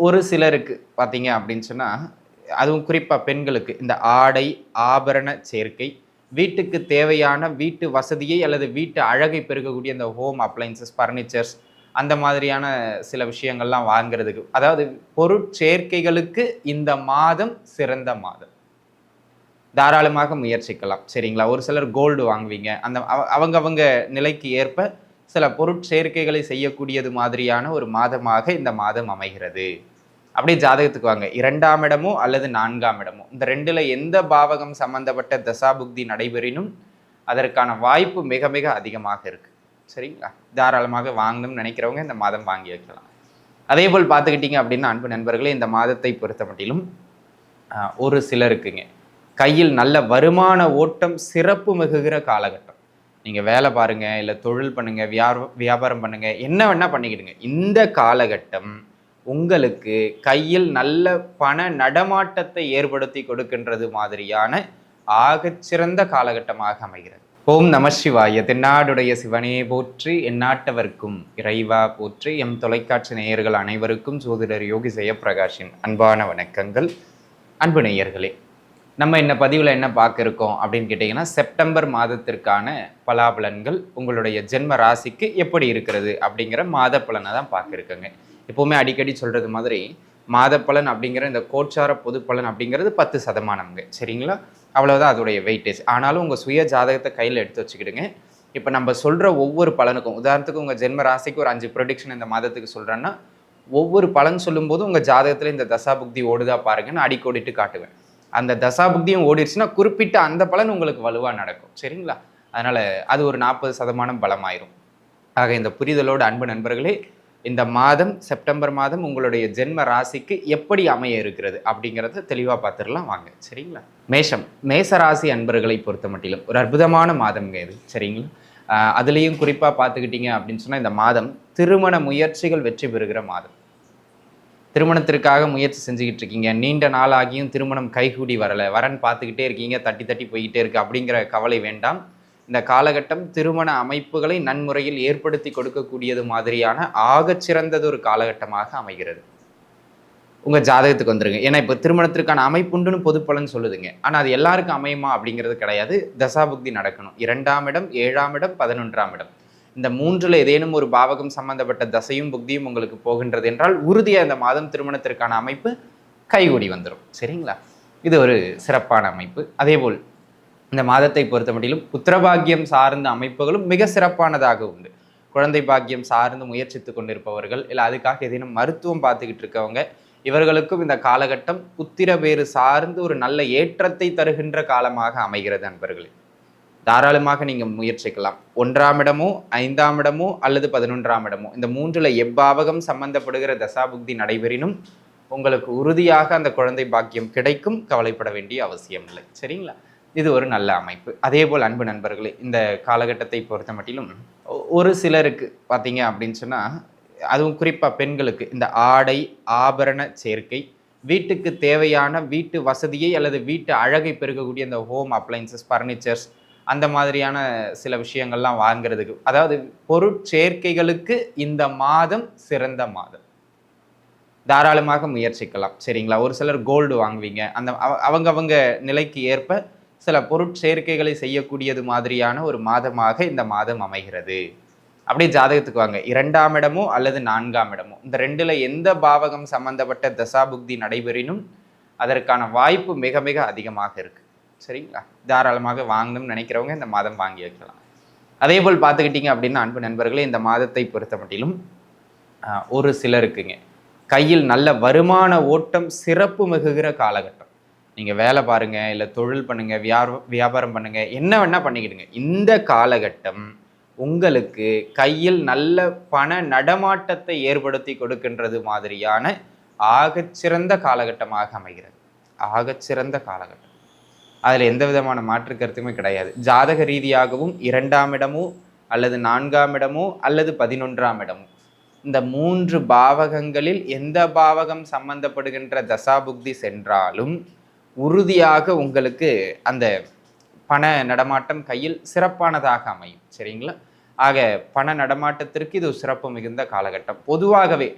ஒரு சிலருக்கு பார்த்தீங்க அப்படின்னு சொன்னால் அதுவும் குறிப்பாக பெண்களுக்கு இந்த ஆடை ஆபரண சேர்க்கை வீட்டுக்கு தேவையான வீட்டு வசதியை அல்லது வீட்டு அழகை பெருக்கக்கூடிய இந்த ஹோம் அப்ளைன்சஸ் ஃபர்னிச்சர்ஸ் அந்த மாதிரியான சில விஷயங்கள்லாம் வாங்குறதுக்கு அதாவது பொருட்சேர்க்கைகளுக்கு இந்த மாதம் சிறந்த மாதம். தாராளமாக முயற்சிக்கலாம் சரிங்களா? ஒரு சிலர் கோல்டு வாங்குவீங்க அந்த அவ- அவங்க அவங்க நிலைக்கு ஏற்ப சில பொருட்சேர்க்கைகளை செய்யக்கூடியது மாதிரியான ஒரு மாதமாக இந்த மாதம் அமைகிறது. அப்படியே ஜாதகத்துக்கு வாங்க. இரண்டாம் இடமோ அல்லது நான்காம் இடமோ. இந்த ரெண்டுல எந்த பாவகம் சம்பந்தப்பட்ட தசாபுக்தி நடைபெறினும் அதற்கான வாய்ப்பு மிக மிக அதிகமாக இருக்கு. சரிங்களா? தாராளமாக வாங்கணும்னு நினைக்கிறவங்க இந்த மாதம் வாங்கி வைக்கலாம். அதே போல் பார்த்துக்கிட்டீங்க அப்படின்னா அன்பு நண்பர்களே இந்த மாதத்தை பொறுத்த மட்டிலும் ஒரு சிலருக்குங்க. கையில் நல்ல வருமான ஓட்டம் சிறப்பு மிகுகிற காலகட்டம். நீங்கள் வேலை பாருங்கள் இல்லை தொழில் பண்ணுங்கள் வியாபார வியாபாரம் பண்ணுங்கள் என்ன வேணால் பண்ணிக்கிடுங்க. இந்த காலகட்டம் உங்களுக்கு கையில் நல்ல பண நடமாட்டத்தை ஏற்படுத்தி கொடுக்கின்றது மாதிரியான ஆகச்சிறந்த காலகட்டமாக அமைகிறது. ஓம் நம சிவாய. தென்னாடுடைய சிவனே போற்றி எந்நாட்டவர்க்கும் இறைவா போற்றி எம் தொலைக்காட்சி நேயர்கள் அனைவருக்கும் ஜோதிடர் யோகி ஜெயபிரகாஷின் அன்பான வணக்கங்கள். அன்பு நேயர்களே நம்ம இந்த பதிவில் என்ன பார்க்க இருக்கோம் அப்படின்னு கேட்டிங்கன்னா செப்டம்பர் மாதத்திற்கான பலாபலன்கள் உங்களுடைய ஜென்ம ராசிக்கு எப்படி இருக்கிறது அப்படிங்கிற மாத பலனை தான் பார்க்கிருக்கேங்க எப்போவுமே அடிக்கடி சொல்கிறது மாதிரி மாத பலன் அப்படிங்கிற இந்த கோச்சார பொது பலன் அப்படிங்கிறது பத்து சதமானம்ங்க. சரிங்களா? அவ்வளோதான் அதோடைய வெயிட்டேஜ் ஆனாலும் உங்கள் சுய ஜாதகத்தை கையில் எடுத்து வச்சுக்கிடுங்க. இப்போ நம்ம சொல்கிற ஒவ்வொரு பலனுக்கும் உதாரணத்துக்கு உங்கள் ஜென்ம ராசிக்கு ஒரு அஞ்சு ப்ரொடிக்ஷன் இந்த மாதத்துக்கு சொல்கிறேன்னா ஒவ்வொரு பலன் சொல்லும்போது உங்கள் ஜாதகத்தில் இந்த தசா புக்தி ஓடுதா பாருங்கன்னு அடிக்கோடிட்டு காட்டுவேன். அந்த தசாபுக்தியும் ஓடிடுச்சுன்னா குறிப்பிட்ட அந்த பலன் உங்களுக்கு வலுவாக நடக்கும். சரிங்களா? அதனால் அது ஒரு நாற்பது சதமானம் பலமாயிரும். ஆக இந்த புரிதலோடு அன்பு நண்பர்களே இந்த மாதம் செப்டம்பர் மாதம் உங்களுடைய ஜென்ம ராசிக்கு எப்படி அமைய இருக்கிறது அப்படிங்கிறத தெளிவாக பார்த்துடலாம் வாங்க. சரிங்களா? மேஷம் மேச ராசி அன்பர்களை பொறுத்த மட்டிலும் ஒரு அற்புதமான மாதம்ங்க இது. சரிங்களா? அதுலேயும் குறிப்பாக பார்த்துக்கிட்டீங்க அப்படின்னு சொன்னால் இந்த மாதம் திருமண முயற்சிகள் வெற்றி பெறுகிற மாதம். திருமணத்திற்காக முயற்சி செஞ்சுக்கிட்டு இருக்கீங்க. நீண்ட நாளாகியும் திருமணம் கைகூடி வரலை. வரன் பார்த்துக்கிட்டே இருக்கீங்க. தட்டி தட்டி போய்கிட்டே இருக்கு அப்படிங்கிற கவலை வேண்டாம். இந்த காலகட்டம் திருமண அமைப்புகளை நன்முறையில் ஏற்படுத்தி கொடுக்கக்கூடியது மாதிரியான ஆகச்சிறந்தது ஒரு காலகட்டமாக அமைகிறது. உங்கள் ஜாதகத்துக்கு வந்துருங்க. ஏன்னா இப்போ திருமணத்திற்கான அமைப்புண்டுன்னு பொதுப்பலன்னு சொல்லுதுங்க. ஆனால் அது எல்லாருக்கும் அமையுமா அப்படிங்கிறது கிடையாது. தசாபுக்தி நடக்கணும். இரண்டாம் இடம் ஏழாம் இடம் பதினொன்றாம் இடம். இந்த மூன்றில் ஏதேனும் ஒரு பாவகம் சம்பந்தப்பட்ட தசையும் புக்தியும் உங்களுக்கு போகின்றது என்றால் உறுதியாக இந்த மாதம் திருமணத்திற்கான அமைப்பு கைகூடி வந்துடும் சரிங்களா? இது ஒரு சிறப்பான அமைப்பு. அதேபோல் இந்த மாதத்தை பொறுத்த மட்டிலும் புத்திரபாக்கியம் சார்ந்த அமைப்புகளும் மிக சிறப்பானதாக உண்டு. குழந்தை பாக்கியம் சார்ந்து முயற்சித்து கொண்டிருப்பவர்கள் இல்லை அதுக்காக ஏதேனும் மருத்துவம் பார்த்துக்கிட்டு இருக்கவங்க இவர்களுக்கும் இந்த காலகட்டம் புத்திர பேறு சார்ந்து ஒரு நல்ல ஏற்றத்தை தருகின்ற காலமாக அமைகிறது நண்பர்களே தாராளமாக நீங்கள் முயற்சிக்கலாம். ஒன்றாம் இடமோ ஐந்தாம் இடமோ அல்லது பதினொன்றாம் இடமோ. இந்த மூன்றில் எப்பாவகம் சம்பந்தப்படுகிற தசாபுக்தி நடைபெறினும் உங்களுக்கு உறுதியாக அந்த குழந்தை பாக்கியம் கிடைக்கும் கவலைப்பட வேண்டிய அவசியம் இல்லை. சரிங்களா? இது ஒரு நல்ல அமைப்பு. அதே போல் அன்பு நண்பர்களே இந்த காலகட்டத்தை பொறுத்த மட்டிலும் ஒரு சிலருக்கு பார்த்தீங்க அப்படின்னு சொன்னால் அதுவும் குறிப்பாக பெண்களுக்கு இந்த ஆடை ஆபரண சேர்க்கை வீட்டுக்கு தேவையான வீட்டு வசதியை அல்லது வீட்டு அழகை பெருகக்கூடிய இந்த ஹோம் அப்ளைன்சஸ் ஃபர்னிச்சர்ஸ் அந்த மாதிரியான சில விஷயங்கள்லாம் வாங்குறதுக்கு. அதாவது பொருட்சேர்க்கைகளுக்கு இந்த மாதம் சிறந்த மாதம். தாராளமாக முயற்சிக்கலாம். சரிங்களா? ஒரு சிலர் கோல்டு வாங்குவீங்க. அந்த அவ- அவங்க அவங்க நிலைக்கு ஏற்ப சில பொருட்சேர்க்கைகளை செய்யக்கூடியது மாதிரியான ஒரு மாதமாக இந்த மாதம் அமைகிறது. அப்படியே ஜாதகத்துக்கு வாங்க. இரண்டாம் இடமோ அல்லது நான்காம் இடமோ. இந்த ரெண்டுல எந்த பாவகம் சம்பந்தப்பட்ட தசாபுக்தி நடைபெறினும் அதற்கான வாய்ப்பு மிக மிக அதிகமாக இருக்குது சரிங்களா? தாராளமாக வாங்கணும்னு நினைக்கிறவங்க இந்த மாதம் வாங்கி வைக்கலாம். அதே போல் பார்த்துக்கிட்டீங்க அப்படின்னா அன்பு நண்பர்களே இந்த மாதத்தை பொறுத்த மட்டிலும் ஒரு சிலருக்குங்க. கையில் நல்ல வருமான ஓட்டம் சிறப்பு மிகுகிற காலகட்டம். நீங்கள் வேலை பாருங்கள் இல்லை தொழில் பண்ணுங்கள் வியா வியாபாரம் பண்ணுங்கள் என்ன வேணால் பண்ணிக்கிடுங்க. இந்த காலகட்டம் உங்களுக்கு கையில் நல்ல பண நடமாட்டத்தை ஏற்படுத்தி கொடுக்கின்றது மாதிரியான ஆகச்சிறந்த காலகட்டமாக அமைகிறது. ஆகச்சிறந்த காலகட்டம். அதில் எந்த விதமான மாற்று கருத்துமே கிடையாது. ஜாதக ரீதியாகவும் இரண்டாம் இடமோ அல்லது நான்காம் இடமோ அல்லது பதினொன்றாம் இடமோ. இந்த மூன்று பாவகங்களில் எந்த பாவகம் சம்பந்தப்படுகின்ற தசாபுக்தி சென்றாலும் உறுதியாக உங்களுக்கு அந்த பண நடமாட்டம் கையில் சிறப்பானதாக அமையும். சரிங்களா? ஆக பண நடமாட்டத்திற்கு இது ஒரு சிறப்பு மிகுந்த காலகட்டம். பொதுவாகவே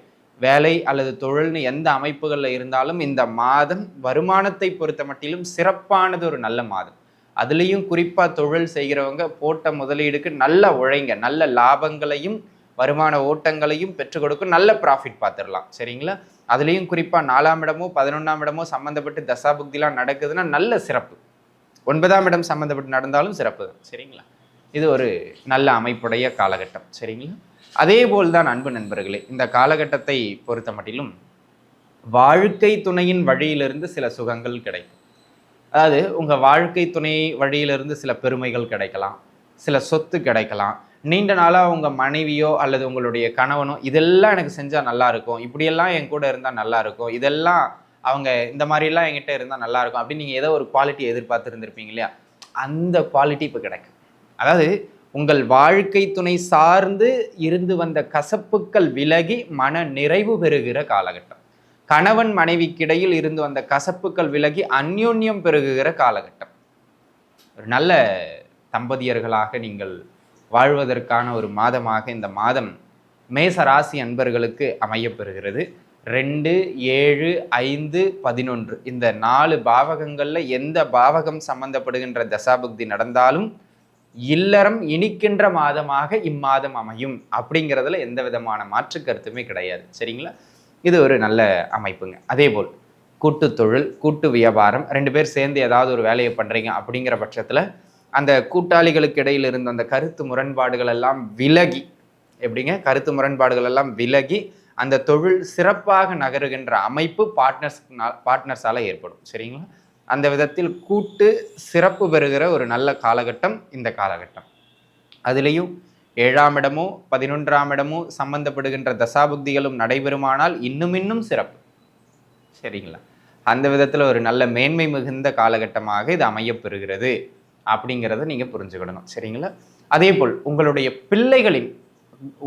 வேலை அல்லது தொழில்னு எந்த அமைப்புகளில் இருந்தாலும் இந்த மாதம் வருமானத்தை பொறுத்த மட்டிலும் சிறப்பானது ஒரு நல்ல மாதம். அதுலேயும் குறிப்பாக தொழில் செய்கிறவங்க போட்ட முதலீடுக்கு நல்ல உழைங்க நல்ல லாபங்களையும் வருமான ஓட்டங்களையும் பெற்றுக் கொடுக்கும் நல்ல ப்ராஃபிட் பார்த்துடலாம். சரிங்களா? அதுலேயும் குறிப்பாக நாலாம் இடமோ பதினொன்றாம் இடமோ சம்மந்தப்பட்டு தசாபுக்திலாம் நடக்குதுன்னா நல்ல சிறப்பு. ஒன்பதாம் இடம் சம்மந்தப்பட்டு நடந்தாலும் சிறப்பு தான். சரிங்களா? இது ஒரு நல்ல அமைப்புடைய காலகட்டம். சரிங்களா? அதே போல் தான் அன்பு நண்பர்களே இந்த காலகட்டத்தை பொறுத்த மட்டிலும் வாழ்க்கை துணையின் வழியிலிருந்து சில சுகங்கள் கிடைக்கும். அதாவது உங்கள் வாழ்க்கை துணை வழியிலிருந்து சில பெருமைகள் கிடைக்கலாம் சில சொத்து கிடைக்கலாம். நீண்ட நாளாக உங்கள் மனைவியோ அல்லது உங்களுடைய கணவனோ இதெல்லாம் எனக்கு செஞ்சால் நல்லாயிருக்கும் இப்படியெல்லாம் என் கூட இருந்தால் நல்லாயிருக்கும் இதெல்லாம் அவங்க இந்த மாதிரிலாம் என்கிட்ட இருந்தால் நல்லாயிருக்கும் அப்படின்னு நீங்கள் ஏதோ ஒரு குவாலிட்டி எதிர்பார்த்துருந்துருப்பீங்க இல்லையா? அந்த குவாலிட்டி இப்போ கிடைக்கும். அதாவது உங்கள் வாழ்க்கை துணை சார்ந்து இருந்து வந்த கசப்புக்கள் விலகி மன நிறைவு பெறுகிற காலகட்டம். கணவன் மனைவிக்கிடையில் இருந்து வந்த கசப்புக்கள் விலகி அந்யோன்யம் பெருகுகிற காலகட்டம். ஒரு நல்ல தம்பதியர்களாக நீங்கள் வாழ்வதற்கான ஒரு மாதமாக இந்த மாதம் மேச ராசி அன்பர்களுக்கு அமையப்பெறுகிறது. ரெண்டு ஏழு ஐந்து பதினொன்று. இந்த நாலு பாவகங்களில் எந்த பாவகம் சம்பந்தப்படுகின்ற தசாபுக்தி நடந்தாலும் இல்லறம் இனிக்கின்ற மாதமாக இம்மாதம் அமையும். அப்படிங்கிறதுல எந்த விதமான மாற்று கருத்துமே கிடையாது. சரிங்களா? இது ஒரு நல்ல அமைப்புங்க. அதே போல் கூட்டு தொழில் கூட்டு வியாபாரம் ரெண்டு பேர் சேர்ந்து ஏதாவது ஒரு வேலையை பண்ணுறீங்க அப்படிங்கிற பட்சத்தில் அந்த கூட்டாளிகளுக்கு இடையில் இருந்த அந்த கருத்து முரண்பாடுகள் எல்லாம் விலகி எப்படிங்க? கருத்து முரண்பாடுகள் எல்லாம் விலகி அந்த தொழில் சிறப்பாக நகருகின்ற அமைப்பு பார்ட்னர்ஸ் பார்ட்னர்ஸால் ஏற்படும். சரிங்களா? அந்த விதத்தில் கூட்டு சிறப்பு பெறுகிற ஒரு நல்ல காலகட்டம் இந்த காலகட்டம். அதுலேயும் ஏழாம் இடமோ பதினொன்றாம் இடமோ சம்பந்தப்படுகின்ற தசாபுக்திகளும் நடைபெறுமானால் இன்னும் இன்னும் சிறப்பு. சரிங்களா? அந்த விதத்தில் ஒரு நல்ல மேன்மை மிகுந்த காலகட்டமாக இது அமையப்பெறுகிறது அப்படிங்கிறத நீங்கள் புரிஞ்சுக்கிடணும் சரிங்களா? அதே போல் உங்களுடைய பிள்ளைகளின்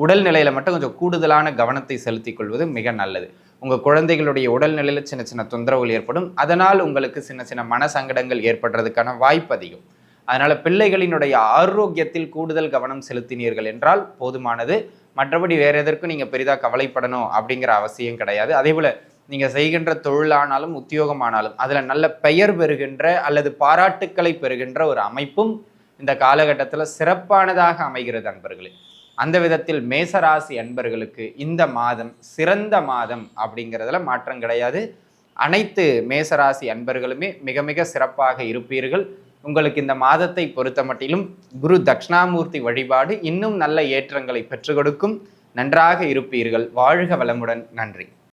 உடல்நிலையில் மட்டும் கொஞ்சம் கூடுதலான கவனத்தை செலுத்திக் கொள்வது மிக நல்லது. உங்கள் குழந்தைகளுடைய உடல்நிலையில் சின்ன சின்ன தொந்தரவுகள் ஏற்படும். அதனால் உங்களுக்கு சின்ன சின்ன மன சங்கடங்கள் ஏற்படுறதுக்கான வாய்ப்பு அதிகம். அதனால் பிள்ளைகளினுடைய ஆரோக்கியத்தில் கூடுதல் கவனம் செலுத்தினீர்கள் என்றால் போதுமானது. மற்றபடி வேறு எதற்கும் நீங்கள் பெரிதாக கவலைப்படணும் அப்படிங்கிற அவசியம் கிடையாது. அதே போல் நீங்கள் செய்கின்ற தொழிலானாலும் உத்தியோகமானாலும் அதில் நல்ல பெயர் பெறுகின்ற அல்லது பாராட்டுக்களை பெறுகின்ற ஒரு அமைப்பும் இந்த காலகட்டத்தில் சிறப்பானதாக அமைகிறது அன்பர்களே. அந்த விதத்தில் மேசராசி அன்பர்களுக்கு இந்த மாதம் சிறந்த மாதம் அப்படிங்கிறதுல மாற்றம் கிடையாது. அனைத்து மேசராசி அன்பர்களுமே மிக மிக சிறப்பாக இருப்பீர்கள். உங்களுக்கு இந்த மாதத்தை பொறுத்த மட்டிலும் குரு தக்ஷணாமூர்த்தி வழிபாடு இன்னும் நல்ல ஏற்றங்களை பெற்றுக் கொடுக்கும். நன்றாக இருப்பீர்கள். வாழ்க வளமுடன். நன்றி.